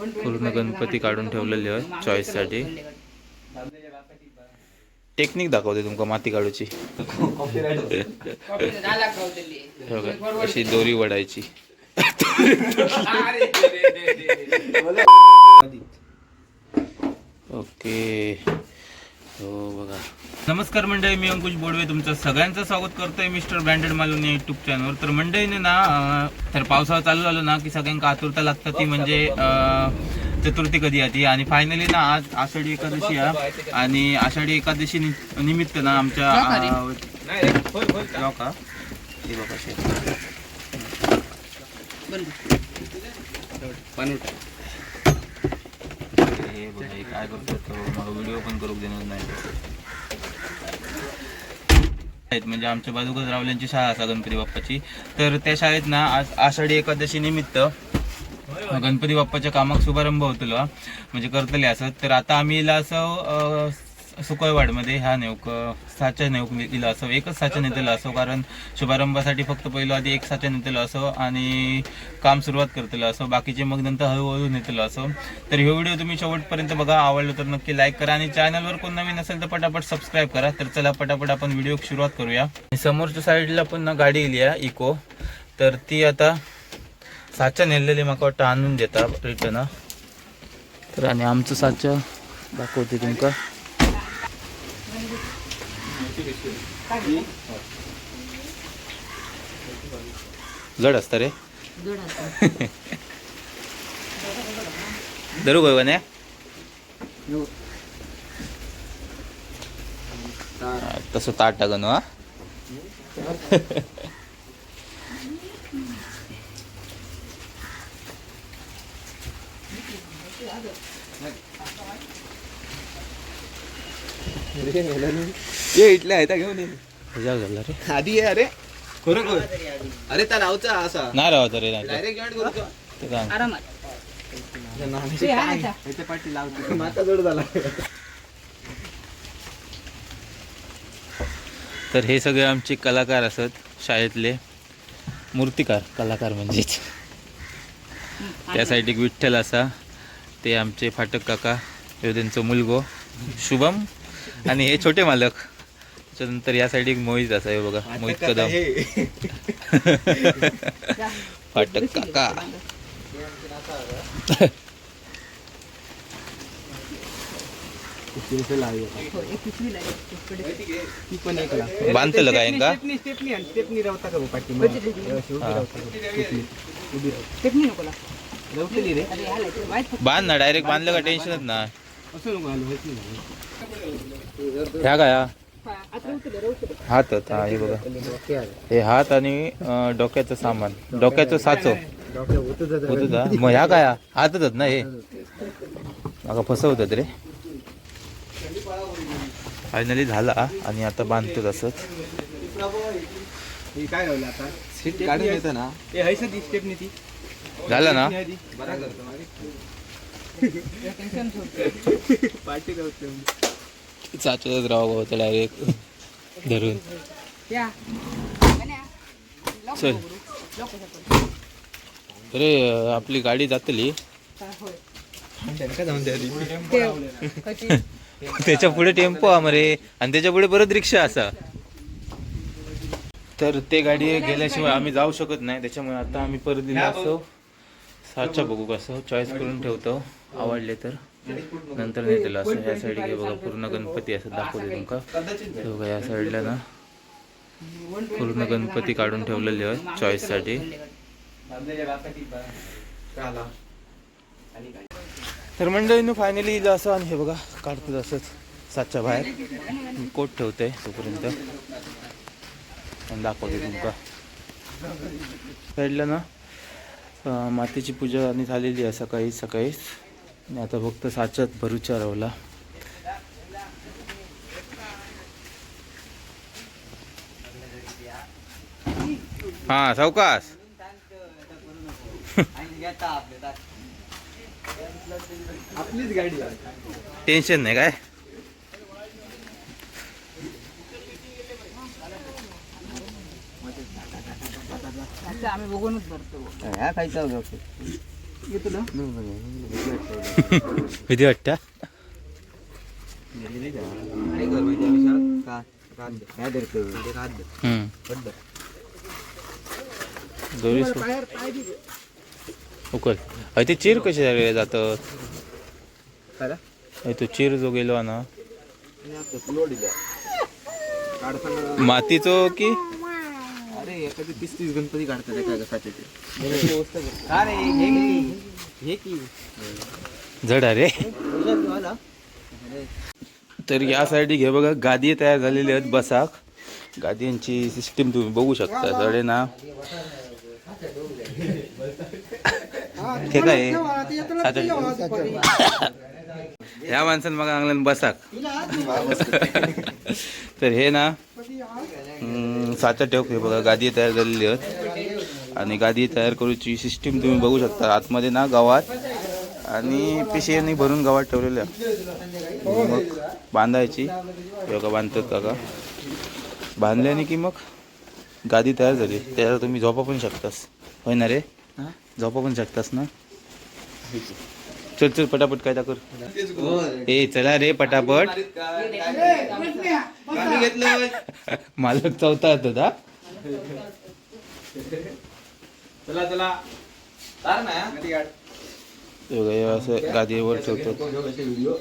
पूर्ण गणपती काढून ठेवलेले आहे चॉईससाठी टेक्निक दाखवते तुमका माती काढूची. अशी दोरी वडायची. ओके हो बघा. नमस्कार मंडळी मी अंकुश बोडवे तुमचं सगळ्यांचं स्वागत करतोय मिस्टर ब्रँडेड मालून युट्यूब चॅनलवर तर मंडळीने ना तर पावसाळा चालू झालो ना की सगळ्यांका आतुरता लागतात ती म्हणजे चतुर्थी कधी येते आणि फायनली ना आज आषाढी एकादशी आहे. आणि आषाढी एकादशी नि- निमित्त ना आमच्या का हे काय करतो तो? मला व्हिडिओ पण करू देणार नाही. आहेत म्हणजे आमच्या बाजूकच रावल्यांची शाळा असा गणपती बाप्पाची. तर त्या शाळेत ना आज आषाढी एकादशी निमित्त गणपती बाप्पाच्या कामाक शुभारंभ होतलो म्हणजे करतले असत. तर आता आम्ही असं सुकळवाडमध्ये ह्या नेऊक साचा नेऊक इला असो एकच साचा नेतेला असो कारण शुभारंभासाठी फक्त पहिलं आधी एक साचा नेतेला असो आणि काम सुरुवात करतेलं असो बाकीचे मग नंतर हळूहळू नेतेलं असो. तर हे व्हिडिओ तुम्ही शेवटपर्यंत बघा आवडलं तर नक्की लाईक करा आणि चॅनलवर कोण नवीन असेल तर पटापट सबस्क्राईब करा. तर चला पटापट आपण व्हिडिओ सुरुवात करूया. आणि समोरच्या साईडला पण ना गाडी गेली आहे इको तर ती आता साचा नेलेली माका वाटतं आणून देता रिटर्न तर आणि आमचं साचा दाखवते तुमका जड असतं रे. धरू गो ने तसं ताट टाकन हा. ये आहे घेऊन ये. रे. आधी ये अरे. खरोखर अरे त्या असा. नाही रे नाही. डायरेक्ट जॉईन करू ते सांग. माता जोड झाला. तर हे सगळे आमचे कलाकार असत शाळेतले. मूर्तिकार कलाकार म्हणजेच त्या साईड एक विठ्ठल असा ते आमचे फाटक काका त्यांचो मुलगो. शुभम आणि हे छोटे मालक. त्याच्यानंतर या साईड एक मोहित असा हे बघा मोहित कदम. फाटक काका. लाख. बांधतलं काय स्टेपनी रावता का पाठी? स्टेपनी. बांध ना डायरेक्ट बांधलं का टेन्शनच ना ह्या काय हा? हात हा हे बघा. हे हात आणि डोक्याचं सामान. डोक्याचं साचो. होत होता मग ह्या काय हातच ना हे? माका फसवतात रे. फायनली झाला आणि आता बांधतो तसंच हे काय रावलं आता? सीट काढून येतं ना. झालं ना आधी. बरा करतो मागे. पाठी रावते राव होतं डायरेक्ट धरून चल अरे आपली गाडी जातली त्याच्या पुढे टेम्पो आमरे मरे आणि त्याच्या पुढे परत रिक्षा असा तर ते गाडी गेल्याशिवाय आम्ही जाऊ शकत नाही. त्याच्यामुळे आता आम्ही परत दिला असो. साचा बघू कसं. चॉईस करून ठेवतो. आवडले तर नंतर नेतेलं असं ह्या साईड घे बघा पूर्ण गणपती असं दाखवते तुमका. हे बघा या साईडला ना पूर्ण गणपती काढून ठेवलेले आहेत चॉईससाठी तर मंडळीनं फायनली असं आणि हे बघा काढतो असंच सातच्या बाहेर. कोट ठेवते तोपर्यंत. आणि दाखवते तुमका. साईडला ना मातेची पूजा आणि झालेली आहे सकाळी सकाळीच. आणि आता फक्त साच्यात भरूच्या रावला. हा सावकाश. आपलीच गाडी. टेन्शन नाही काय? आम्ही बघूनच भरतो. ह्या खायचा किती वाटतं? उकल. अय ते चीर कसे झाले जातात अय तो चीर जो गेलो ना. मातीचो की अरे एखादी तीस तीस गणपती काढतात एका कसाचे ते हे की? हे की? जड अरे. तर या साईड घे बघा गादी तयार झालेली आहेत बसाक गादींची सिस्टीम तुम्ही बघू शकता सडे ना? हे काय? ह्या माणसानं मग अंगल्यान बसाक तर हे ना साचा ठेव हे बघा गादी तयार झालेली आहेत. आणि गादी तयार करूची सिस्टीम तुम्ही बघू शकता. आतमध्ये ना गावात आणि पिशेनी भरून गावात ठेवलेल्या. मग बांधायची. हे बघा बांधतात काका. बांधल्याने की मग गादी तयार झाली. त्याला तुम्ही झोपा पण शकतास. होय ना रे? झोपा पण शकतास ना? चल चल पटापट काय कर ए चला रे पटापट. मालक चौथा होता हा? चला चला. असं गादीवर ठेवतो.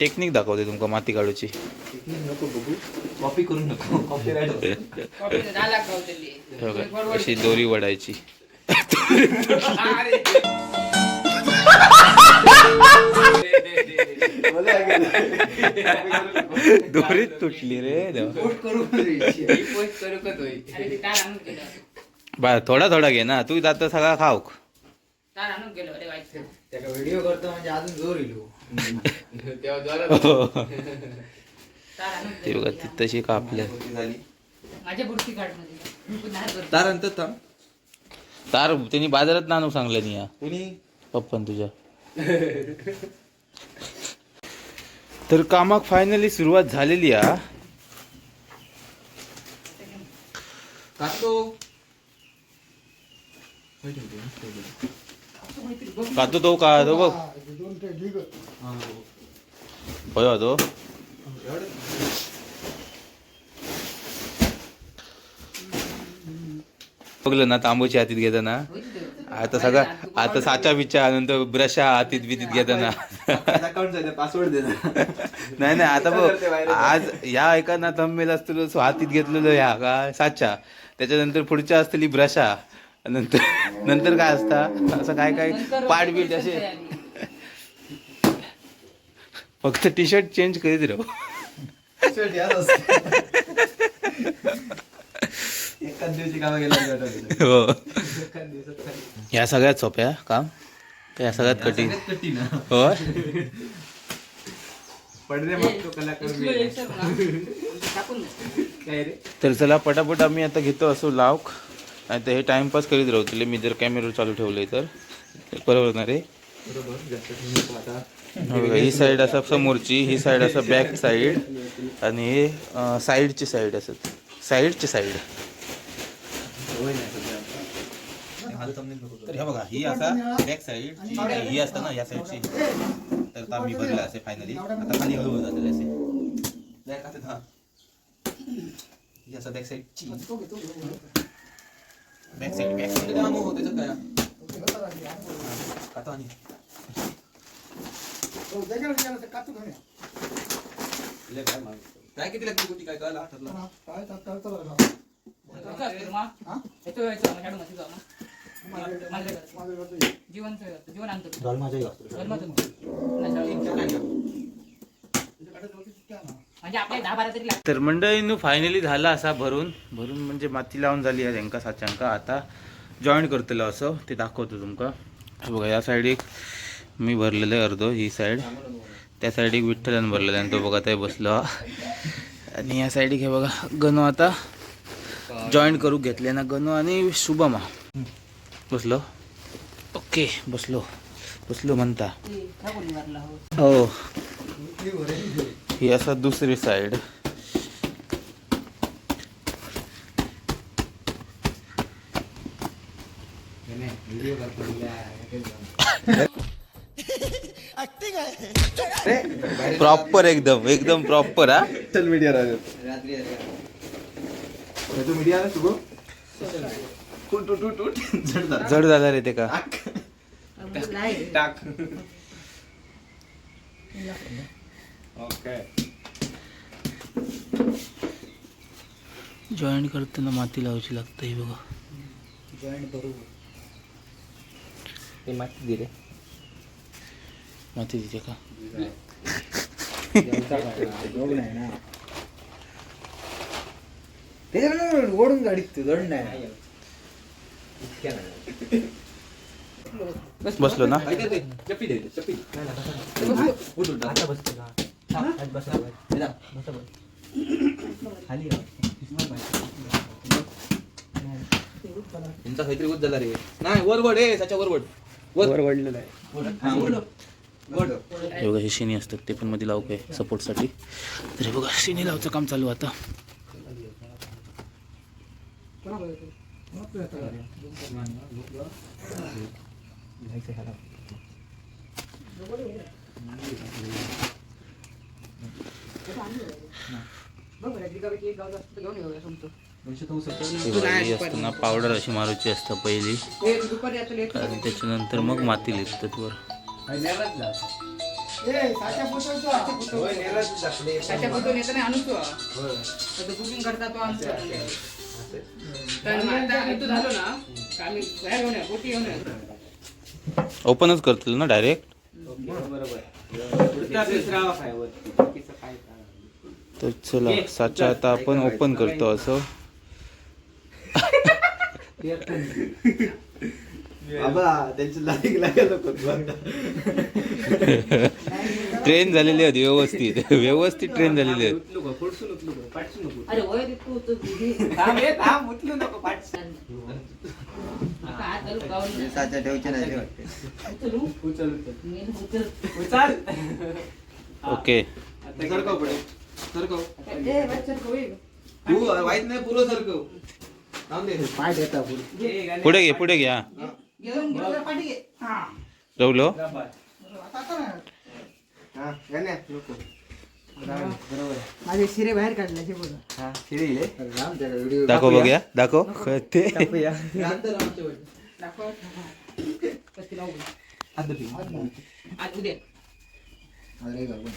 टेक्निक दाखवते तुमका माती काढूची. कॉपी करू नको अशी दोरी वडायची. दोरीच तुटली रे. बा थोडा थोडा घे ना. तू जात सगळा खाऊक. व्हिडिओ करतो म्हणजे अजून जोर ते बघा ती तशी कापल्या. तार थांब. तार त्यांनी बाजारात नानू सांगलं नाही पप्पन तुझ्या. तर कामाक फायनली सुरुवात झालेली हा. कातो तो का? तो बघ. होय हो तो. बघलं ना तांबूची हातीत घेताना. आता सगळा आता साचा बिचा नंतर ब्रशा हातीत बितीत घेताना. अकाउंट पासवर्ड दे नाही नाही आता बघ आज या एका ना तम्मेल असतो सो हातीत घेतलेलं ह्या का साचा. त्याच्यानंतर पुढच्या असलेली ब्रशा नंतर नंतर काय असता? असं काय काय पाठ बीट असे. फक्त टी शर्ट चेंज करीत राहू. एकाच दिवशी कामा गेला हो. या सगळ्यात सोप्या काम? या सगळ्यात कठीण. तर चला पटापट आम्ही आता घेतो असो लावक. नाही तर हे टाइमपास करीत राहू तुला. मी जर कॅमेरा चालू ठेवले तर. बरोबर ना रे? बरोबर जास्त ठेवू नको आता. हो साईड असा समोरची ही साईड असा बॅक साईड आणि हे साईडची साईड असत साईडची साईड तर हे बघा ही असा बॅक साईड ही असतं ना या साईडची तर आता मी भरलं असे फायनली आता खाली हळूहळू जातील असे Back हातात हा. ही असं back side ची. बॅक साईड बॅक ते द्या मग, त्याचं काय? कातो आणि. लय काय. काय किती लागते कुठे काय कळलं हातातलं? कसं जीवन जीवन आणतो म्हणजे आपल्या दहा बारा तरी तर मंडळींनो फायनली झाला असा भरून. भरून म्हणजे माती लावून झाली आहे त्यांका साच्यांका. आता जॉईन करतलो असं. ते दाखवतो तुमका. बघा या सायडीक मी भरलेलं आहे अर्धो ही साईड त्या सायडीक एक विठ्ठलानं भरलेलं आणि तो बघा ते बसलो. आणि या सायडीक हे बघा गणू आता जॉईन करू घेतले ना गणू आणि शुभमा. बसलो. ओके बसलो. बसलो म्हणता. हो. हो. ही असा दुसरी साईड प्रॉपर एकदम एकदम प्रॉपर हा. सोशल मीडिया तू मीडिया जड झाला. जड झाला रे ते का? टाक. ओके. जॉईंट करताना माती लावायची लागते हे बघा. जॉईंट बरोबर. ते माती दे रे. माती तिथे का? रोग नाही ना. त्याच्याकडे ओढून गाडीत तू दंड नाही. बसलो ना? यांचा काहीतरी झाला रे नाही वरवड ए त्याच्या वरवड वर. वडलेलं आहे. हा, वड. वड. हे बघा हे शिनी असतात ते पण मध्ये लावू काय सपोर्टसाठी. तर हे बघा शिनी लावचं काम चालू आहे आता. असताना पावडर अशी मारूची असतं पहिली. आणि त्याच्यानंतर मग माती लिहितात वर. करता तो आमचं. ओपनच करतील ना डायरेक्ट तर चला साचा आता आपण ओपन करतो असं. बाबा त्यांची लाईक लागायला नको ट्रेन झालेली होती व्यवस्थित. व्यवस्थित ट्रेन झालेली आहे अरे वय रे तू तू तुझी थांब हे थांब उचलू नको पाठ हात घालून गावाला जा. साच्या ठेवचे नाही वाटते. उचलू. उचल. मी उचल. उचल. ओके. सरकव पुढे. सरकव. ए बच्चा कोई तू वाईट नाही पुरं सरकव. थांब दे. पाय देता पुढे. पुढे घे पुढे घ्या घेऊन घेऊन जरा पाठी घे. हा. रवलो हा गण्या नको बरोबर माझे शिरे बाहेर काढले हे बघा. हा शिरी ले व्हिडिओ दाखव बघूया दाखव. ते. दाखव. कशी लावू हात धुतली. आज उद्या. अरे बाबा.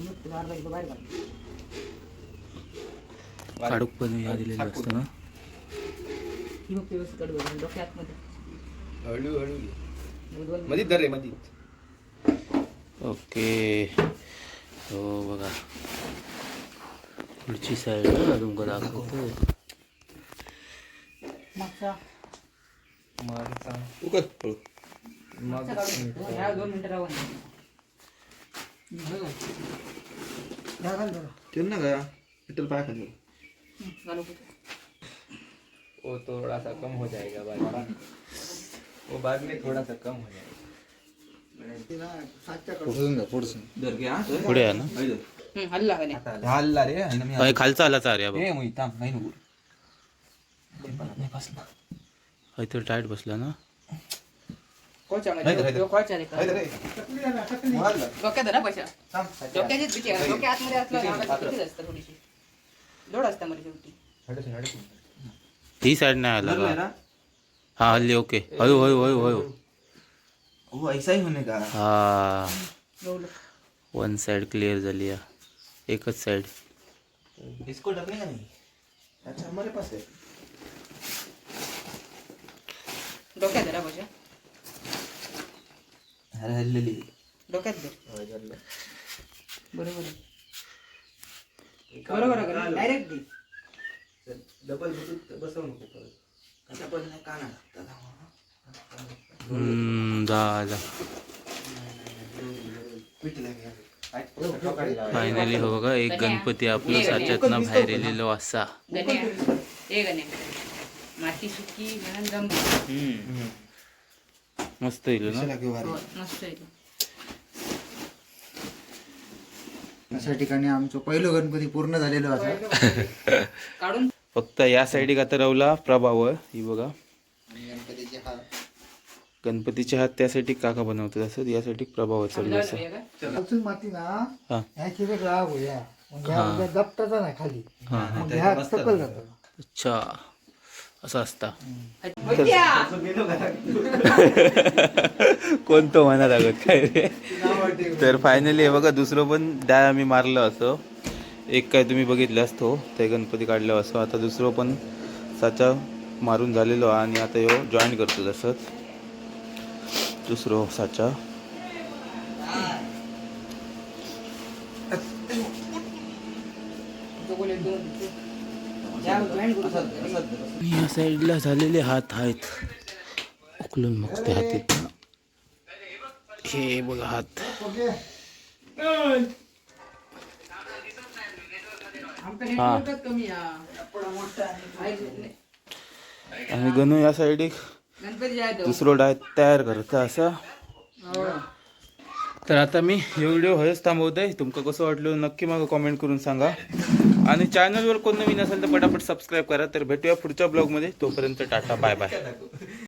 मग तुला अर्धा किलो बाहेर काढ काढूक पण ह्या दिलेलं असतं ना. ही मग व्यवस्थित डोक्यात मध्ये हळू हळू घे. दोन मधीच धर रे मधीच ओके. हो बघा. पुढची साईड तुमका दाखवतो मागचा. उकत. पळू मागचा. काढून ह्या दोन मिनिटं राहून ठेव ना का पिटल पाय खाली. घालू वो थोड़ा सा कम हो जाएगा बाद में। वो बाद में थोड़ा सा कम हो जाएगा. पुढे आहे ना? हल्ला का नाही हल्ला रे आणि मी अय, खालचा आला चार या बघ. ए, मुई, थांब, नाही. काहीतरी टाईट बसला ना. कोच्यामध्ये रे. हल्ला. डोक्यात धरा पैसा. थांब, डोक्याचीच भीती आहे. डोक्या आतमध्ये असलं अंगाची भीतीच असतं थोडीशी? लोड असतं मध्ये शेवटी. ही साईड नाही आला धरलंय का? हा हल्ली ओके हळू हळू हळू हळू वो ऐसा ही होने का? हा. वन साइड क्लिअर झाली या. एकच साइड इसको डरने का नहीं? अच्छा हमारे पास है डोक्यात धरा पैसा अरे हल्लेली डोक्यात धर. बरोबर. बरोबर डायरेक्ट दे. डबल बसवू नको परत. पण नाही काना फायनली हो. बघा एक गणपती आपलं साच्यातनं बाहेर येलेलो असा गण्या. ए गण्या. माती सुकी म्हणून जम हम्म. मस्त येईल ना? हो, मस्त. अशा ठिकाणी आमचं पहिलं गणपती पूर्ण झालेलं असं. काढून फक्त या साईडीक आता रवला प्रभाव ही बघा. गणपतीचे हात त्यासाठी काका बनवतात असं यासाठी प्रभाव चालू असं. माती ना हा. उद्या दबताचा नाही खाली. अच्छा. असं असता. कोणतं म्हणा लागत काय रे? तर फायनली हे बघा दुसरं पण डाय आम्ही मारलं असं. एक काय तुम्ही बघितलं असतो ते गणपती काढलं असं. आता दुसरं पण साचा मारून झालेलो आणि आता ह्यो जॉईन करतो तसंच दुसरं साचा. या साईडला झालेले हात आहेत. उकलून मग ते हात. हे बघा हात. हा कमी हा. आणि गणू या साईड एक दुसरं डाय तयार करता असा. तर आता मी हे व्हिडिओ हयच थांबवतोय. तुमका कसं वाटलं नक्की मला कॉमेंट करून सांगा. आणि चॅनलवर कोण नवीन असेल तर पटापट सबस्क्राईब करा. तर भेटूया पुढच्या ब्लॉगमध्ये तोपर्यंत टाटा बाय बाय